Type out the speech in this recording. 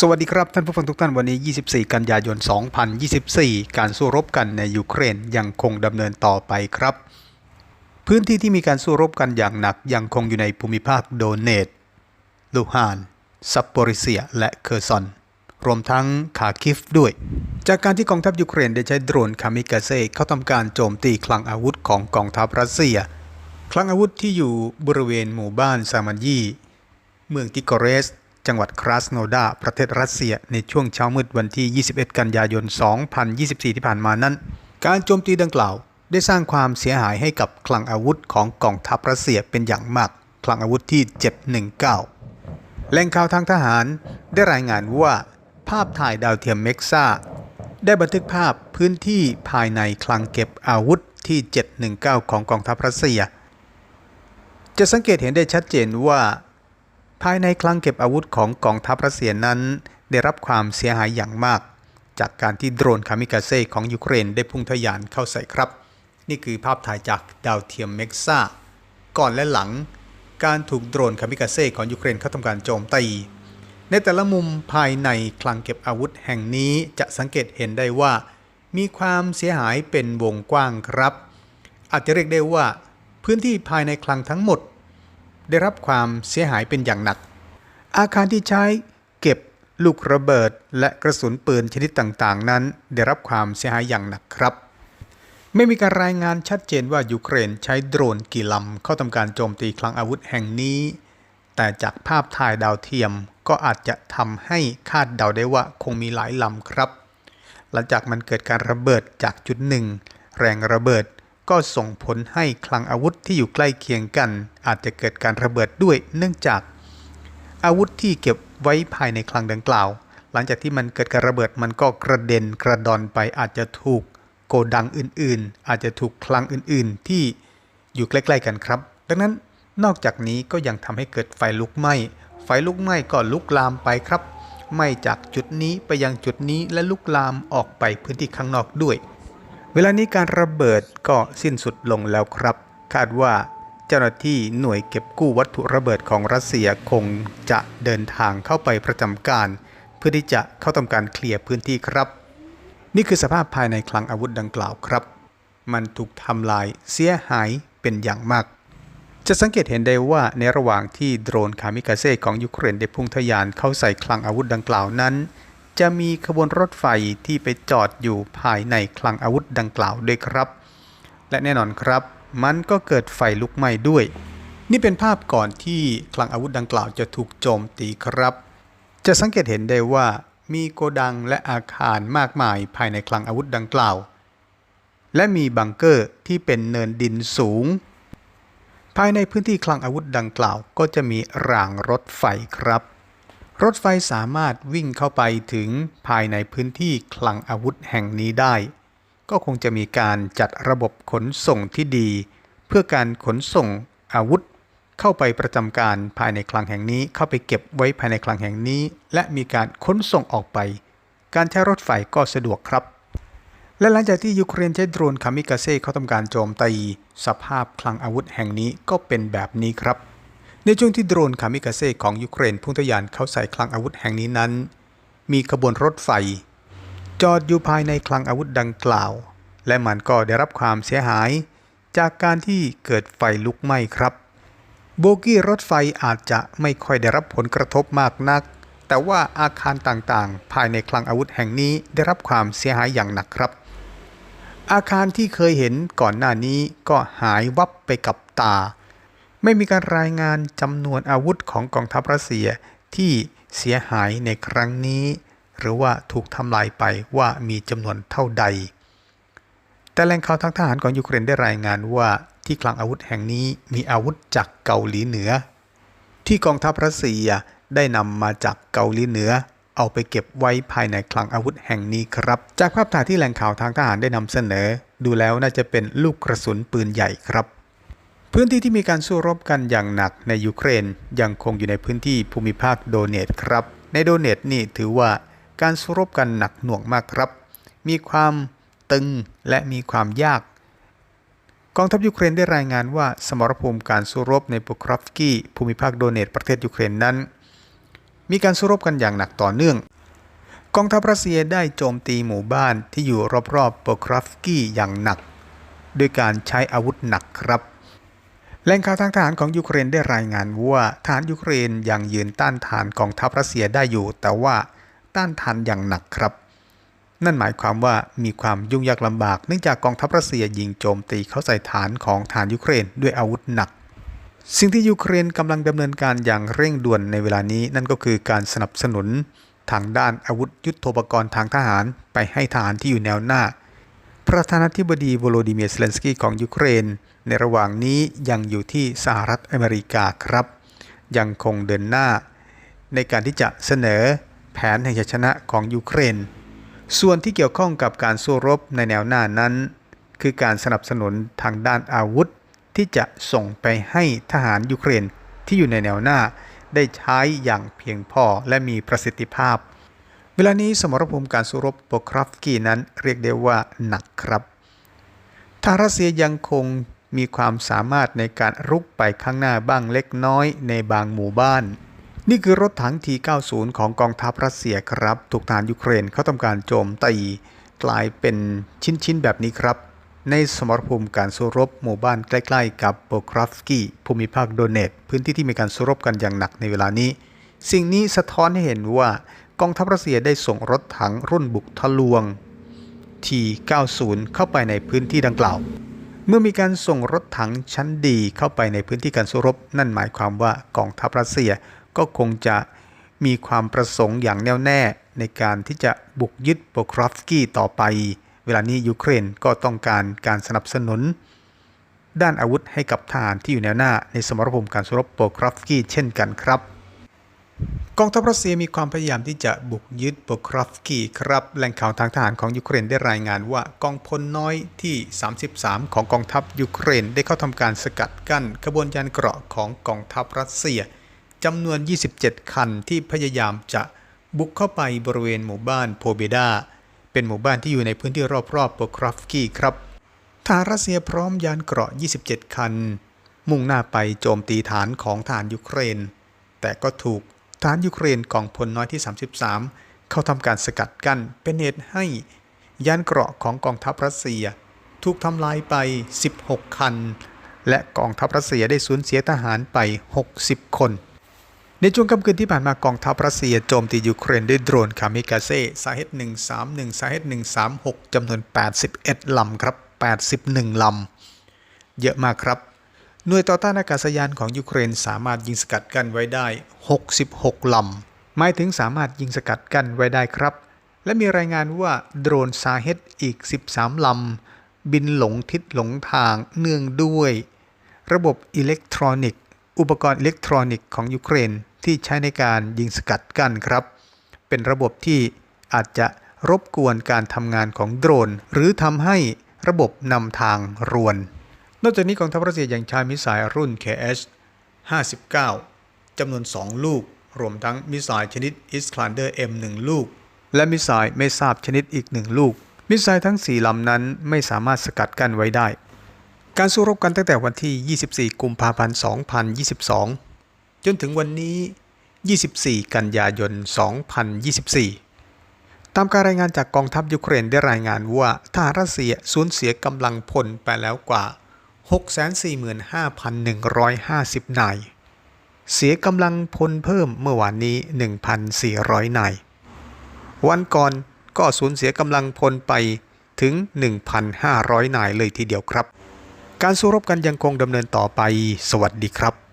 สวัสดีครับท่านผู้ฟังทุกท่านวันนี้ 24 กันยายน 2024 การสู้รบกันในยูเครนยังคงดำเนินต่อไปครับ พื้นที่ที่มีการสู้รบกันอย่างหนักยังคงอยู่ในภูมิภาคโดเนตลูฮานซัปโปริเซีย และเคอร์ซอน รวมทั้งคาคิฟด้วย จากการที่กองทัพยูเครนได้ใช้โดรนคามิกาเซ่เข้าทำการโจมตีคลังอาวุธของกองทัพรัสเซีย คลังอาวุธที่อยู่บริเวณหมู่บ้านซามันยีเมืองติโกเรส จังหวัดคราสโนดา ประเทศรัสเซีย ในช่วงเช้ามืดวันที่ 21 กันยายน 2024 ที่ผ่านมานั้น การโจมตีดังกล่าว ได้สร้างความเสียหายให้กับคลังอาวุธของกองทัพรัสเซียเป็นอย่างมาก คลังอาวุธที่ 719แหล่งข่าวทางทหารได้รายงานว่า ภาพถ่ายดาวเทียมเม็กซ่าได้บันทึกภาพพื้นที่ภายในคลังเก็บอาวุธที่ 719 ของกองทัพรัสเซีย จะสังเกตเห็นได้ชัดเจนว่า ภายในคลังเก็บอาวุธของกองทัพรัสเซียนั้น ได้รับความเสียหายอย่างมาก จากการที่โดรนคามิกาเซ่ของยูเครนได้พุ่งทะยานเข้าใส่ครับ นี่คือภาพถ่ายจากดาวเทียมเม็กซ่าก่อนและหลัง การถูกโดรนคามิกาเซ่ของยูเครนเข้าทำการโจมตีในแต่ละมุมภายในคลังเก็บอาวุธแห่งนี้จะสังเกตเห็นได้ว่า มีความเสียหายเป็นวงกว้างครับ อาจจะเรียกได้ว่า พื้นที่ภายในคลังทั้งหมด ได้รับความเสียหายเป็นอย่างหนัก อาคารที่ใช้เก็บลูกระเบิดและกระสุนปืนชนิดต่างๆ นั้น ได้รับความเสียหายอย่างหนักครับ ไม่มีการรายงานชัดเจนว่ายูเครนใช้โดรนกี่ลำเข้าทำการโจมตีคลังอาวุธแห่งนี้ แต่จากภาพถ่ายดาวเทียมก็อาจจะทำให้คาดเดาได้ว่าคงมีหลายลำครับ หลังจากมันเกิดการระเบิดจากจุดหนึ่งแรงระเบิด ก็ส่งผลให้คลังอาวุธที่อยู่ใกล้เคียงกัน อาจจะเกิดการระเบิดด้วยเนื่องจาก อาวุธที่เก็บไว้ภายในคลังดังกล่าว หลังจากที่มันเกิดการระเบิดมันก็กระเด็นกระดอนไปอาจจะถูกโกดังอื่นๆ อาจจะถูกคลังอื่นๆ ที่อยู่ใกล้ๆกันครับ ดังนั้นนอกจากนี้ก็ยังทำให้เกิดไฟลุกไหม้ ไฟลุกไหม้ก็ลุกลามไปครับไหม้จากจุดนี้ไปยังจุดนี้และลุกลามออกไปพื้นที่ข้างนอกด้วย เวลานี้การระเบิดก็สิ้นสุดลงแล้วครับ คาดว่าเจ้าหน้าที่หน่วยเก็บกู้วัตถุระเบิดของรัสเซียคงจะเดินทางเข้าไปประจำการ เพื่อที่จะเข้าทำการเคลียร์พื้นที่ครับ นี่คือสภาพภายในคลังอาวุธดังกล่าวครับ มันถูกทำลายเสียหายเป็นอย่างมาก จะสังเกตเห็นได้ว่าในระหว่างที่โดรนคามิกาเซ่ของยูเครนได้พุ่งทะยานเข้าใส่คลังอาวุธดังกล่าวนั้น จะมีขบวนรถไฟที่ไปจอดอยู่ภายในคลังอาวุธดังกล่าวด้วยครับ และแน่นอนครับ มันก็เกิดไฟลุกไหม้ด้วย นี่เป็นภาพก่อนที่คลังอาวุธดังกล่าวจะถูกโจมตีครับ จะสังเกตเห็นได้ว่ามีโกดังและอาคารมากมายภายในคลังอาวุธดังกล่าว และมีบังเกอร์ที่เป็นเนินดินสูง ภายในพื้นที่คลังอาวุธดังกล่าว ก็จะมีรางรถไฟครับ รถไฟสามารถวิ่งเข้าไปถึงภายในพื้นที่คลังอาวุธแห่งนี้ได้ ก็คงจะมีการจัดระบบขนส่งที่ดี เพื่อการขนส่งอาวุธ เข้าไปประจำการภายในคลังแห่งนี้ เข้าไปเก็บไว้ภายในคลังแห่งนี้ และมีการขนส่งออกไป การใช้รถไฟก็สะดวกครับ และหลังจากที่ยูเครนใช้โดรนคามิกาเซ่เข้าทำการโจมตีสภาพคลังอาวุธแห่งนี้ก็เป็นแบบนี้ครับ ในช่วงที่โดรนคามิกาเซ่ของยูเครนพุ่งทะยานเข้าใส่คลังอาวุธแห่งนี้นั้น มีขบวนรถไฟ จอดอยู่ภายในคลังอาวุธดังกล่าว และมันก็ได้รับความเสียหาย จากการที่เกิดไฟลุกไหม้ครับ โบกี้รถไฟอาจจะไม่ค่อยได้รับผลกระทบมากนัก แต่ว่าอาคารต่างๆ ภายในคลังอาวุธแห่งนี้ได้รับความเสียหายอย่างหนักครับ อาคารที่เคยเห็นก่อนหน้านี้ก็หายวับไปกับตา ไม่มีการรายงานจำนวนอาวุธของกองทัพรัสเซียที่เสียหายในครั้งนี้ หรือว่าถูกทำลายไปว่ามีจำนวนเท่าใด แต่แหล่งข่าวทางทหารของยูเครนได้รายงานว่าที่คลังอาวุธแห่งนี้มีอาวุธจากเกาหลีเหนือ ที่กองทัพรัสเซียได้นำมาจากเกาหลีเหนือ เอาไปเก็บไว้ภายในคลังอาวุธแห่งนี้ครับ จากภาพถ่ายที่แหล่งข่าวทางทหารได้นำเสนอ ดูแล้วน่าจะเป็นลูกกระสุนปืนใหญ่ครับ พื้นที่ที่มีการสู้รบกันอย่างหนักในยูเครนยังคงอยู่ในพื้นที่ภูมิภาคโดเนตครับ ในโดเนตนี่ถือว่าการสู้รบกันหนักหน่วงมากครับ มีความตึงและมีความยาก กองทัพยูเครนได้รายงานว่าสมรภูมิการสู้รบในปุครอฟสกี้ภูมิภาคโดเนตประเทศยูเครนนั้น มีการสู้รบกันอย่างหนักต่อเนื่อง กองทัพรัสเซียได้โจมตีหมู่บ้านที่อยู่รอบๆโปครอฟสกี้อย่างหนักด้วยการใช้อาวุธหนักครับ แหล่งข่าวทางทหารของยูเครนได้รายงานว่าทหารยูเครนยังยืนต้านทานกองทัพรัสเซียได้อยู่ แต่ว่าต้านทานอย่างหนักครับ นั่นหมายความว่ามีความยุ่งยากลำบากเนื่องจากกองทัพรัสเซียยิงโจมตีเข้าใส่ฐานของฐานยูเครนด้วยอาวุธหนัก สิ่งที่ยูเครนกำลังดำเนินการอย่างเร่งด่วนในเวลานี้นั่นก็คือการสนับสนุนทางด้านอาวุธยุทโธปกรณ์ทางทหารไปให้ทหารที่อยู่แนวหน้า ประธานาธิบดีโวโลดิเมียร์เซเลนสกี้ของยูเครน ในระหว่างนี้ยังอยู่ที่สหรัฐอเมริกาครับ ยังคงเดินหน้า ในการที่จะเสนอแผนแห่งชัยชนะของยูเครน ส่วนที่เกี่ยวข้องกับการสู้รบในแนวหน้านั้น คือการสนับสนุนทางด้านอาวุธ ที่จะส่งไปให้ทหารยูเครนที่อยู่ในแนวหน้า ได้ใช้อย่างเพียงพอและมีประสิทธิภาพ เวลานี้สมรภูมิการสู้รบโปครอฟกี้นั้นเรียกได้ว่าหนักครับทางรัสเซียยังคง มีความสามารถในการรุกไปข้างหน้าบ้างเล็กน้อยในบางหมู่บ้าน นี่คือรถถัง T90 ของกองทัพรัสเซียครับ ถูกทหารยูเครนเขาทำการโจมตีกลายเป็นชิ้น ๆ แบบนี้ครับ ในสมรภูมิการสู้รบหมู่บ้านใกล้ ๆ กับโปครอฟสกี้ภูมิภาคโดเนต พื้นที่ที่มีการสู้รบกันอย่างหนักในเวลานี้ สิ่งนี้สะท้อนให้เห็นว่ากองทัพรัสเซียได้ส่งรถถังรุ่นบุกทะลวง T90 เข้าไปในพื้นที่ดังกล่าว เมื่อมีการส่งรถถังชั้นดีเข้าไปในพื้นที่การสู้รบ นั่นหมายความว่ากองทัพรัสเซียก็คงจะมีความประสงค์อย่างแน่วแน่ในการที่จะบุกยึดโปครอฟสกี้ต่อไป เวลานี้ยูเครนก็ต้องการการสนับสนุน ด้านอาวุธให้กับทหารที่อยู่แนวหน้าในสมรภูมิการสู้รบโปครอฟสกี้เช่นกันครับ กองทัพรัสเซียมีความพยายามที่จะบุกยึดโปครอฟกี้ครับ แหล่งข่าวทางทหารของยูเครนได้รายงานว่ากองพลน้อยที่ 33 ของกองทัพยูเครนได้เข้าทำการสกัดกั้นขบวนยานเกราะของกองทัพรัสเซียจำนวน 27 คันที่พยายามจะบุกเข้าไปบริเวณหมู่บ้านโพเบดา เป็นหมู่บ้านที่อยู่ในพื้นที่รอบๆโปครอฟกี้ครับทหารรัสเซียพร้อมยานเกราะ 27 คัน มุ่งหน้าไปโจมตีฐานของทหารยูเครน แต่ก็ถูก ทหารยูเครนกองพลน้อยที่ 33 เข้าทำการสกัดกั้นเป็นเหตุให้ยานเกราะของกองทัพรัสเซีย ถูกทำลายไป 16 คัน และกองทัพรัสเซียได้สูญเสียทหารไป 60 คน ในช่วงค่ำคืนที่ผ่านมากองทัพรัสเซียโจมตียูเครนด้วยโดรนคามิกาเซ่สาเหตุ131 สาเหตุ136จำนวน 81ลำครับ 81ลำเยอะมากครับ หน่วยต่อต้านอากาศยานของยูเครนสามารถยิงสกัดกั้นไว้ได้ 66 ลำ หมายถึงสามารถยิงสกัดกั้นไว้ได้ครับ และมีรายงานว่าโดรนซาเฮตอีก 13 ลำ บินหลงทิศหลงทางเนื่องด้วย ระบบอิเล็กทรอนิกส์ อุปกรณ์อิเล็กทรอนิกส์ของยูเครนที่ใช้ในการยิงสกัดกั้นครับ เป็นระบบที่อาจจะรบกวนการทำงานของโดรน หรือทำให้ระบบนำทางรวน นอกจากนี้กองทัพรัสเซียยังใช้มิสไซล์รุ่น KH-59 จำนวน 2 ลูก รวมทั้งมิสไซล์ชนิด Iskander M1 ลูก และมิสไซล์ไม่ทราบชนิดอีกหนึ่งลูก มิสไซล์ทั้ง 4ลำนั้นไม่สามารถสกัดกั้นไว้ได้ การสู้รบกันตั้งแต่วันที่ 24 กุมภาพันธ์ 2022 จนถึงวันนี้ 24 กันยายน 2024ตามการรายงานจากกองทัพยูเครนได้รายงานว่าทหารรัสเซียสูญเสียกำลังพลไปแล้วกว่า 645,150 นาย เสียกำลังพลเพิ่มเมื่อวานนี้ 1,400 นาย วันก่อนก็สูญเสียกำลังพลไปถึง 1,500 นายเลยทีเดียวครับ การสู้รบกันยังคงดำเนินต่อไป สวัสดีครับ